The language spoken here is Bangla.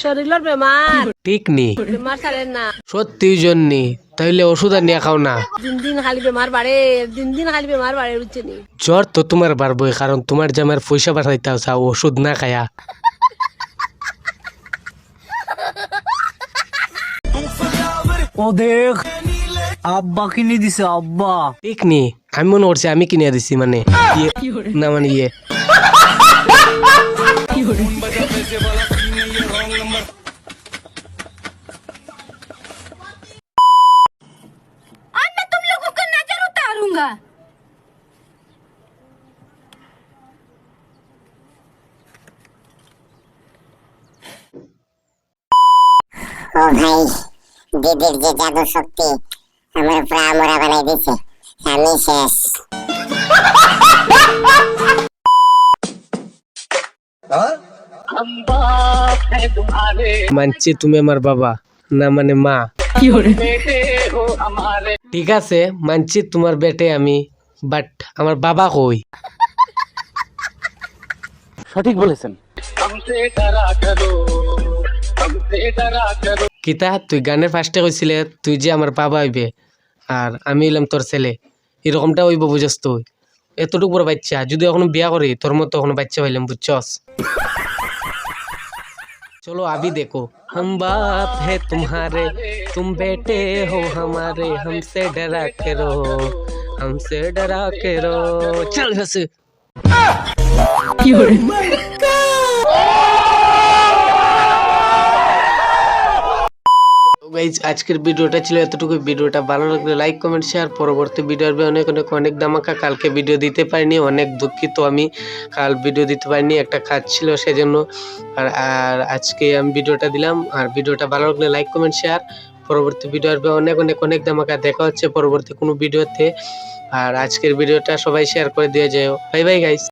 শরীরের বেমার। ঠিক নি। বেমার ছাড়েন না। সত্যি জন্যি। তাইলে ওষুধ আর নিয়ে খাও না। দিন দিন খালি বেমার বাড়ে দিন দিন খালি বেমার বাড়ে বুঝছে নি। জ্বর তো তোমার বাড়বই কারণ তোমার জামার পয়সা পাঠাইতে চাও ওষুধ না খায়া। ও দেখ আব্বা কিনে দিছে আব্বা। ঠিক নি। আমি মনে করছি আমি কিনে দিছি মানে ইয়ে, না মানে ইয়ে। आज मैं तुम लोगों का नजर उतारूंगा ও ভাই দিদির যে জাদু শক্তি আমার উপরে আমরা বানাই দিছে আমি শেষ মানছি তুমি আমার বাবা না মানে মা ঠিক আছে মানছি তোমার বেটে আমি বাট আমার বাবা কই সঠিক বলেছেন। কিতা তুই গানের ফার্স্টে কইছিলে তুই যে আমার বাবা হইবে আর আমি হইলাম তোর ছেলে এরকমটা হইব বুঝস তুই। এতটুকু বড় বাচ্চা যদি এখনও বিয়া করি তোর মতো এখনও বাচ্চা হইলাম বুঝছস? चलो अभी देखो। हम बाप है तुम्हारे तुम बेटे हो हमारे हमसे डरा के रो हमसे डरा के रो चल यहाँ গাইজ আজকের ভিডিওটা ছিল এতটুকু ভিডিওটা ভালো লাগলে লাইক কমেন্ট শেয়ার পরবর্তী ভিডিও আসবে অনেক অনেক অনেক দামাকা কালকে ভিডিও দিতে পারিনি, অনেক দুঃখিত আমি। কাল ভিডিও দিতে পারিনি, একটা কাজ ছিল সেজন্য। আর আর আজকে আমি ভিডিওটা দিলাম। আর ভিডিওটা ভালো লাগলে লাইক কমেন্ট শেয়ার পরবর্তী ভিডিও আসবে অনেক অনেক অনেক দামাকা দেখা হচ্ছে পরবর্তী কোনো ভিডিওতে আর আজকের ভিডিওটা সবাই শেয়ার করে দিয়ে যায় বাই বাই গাইস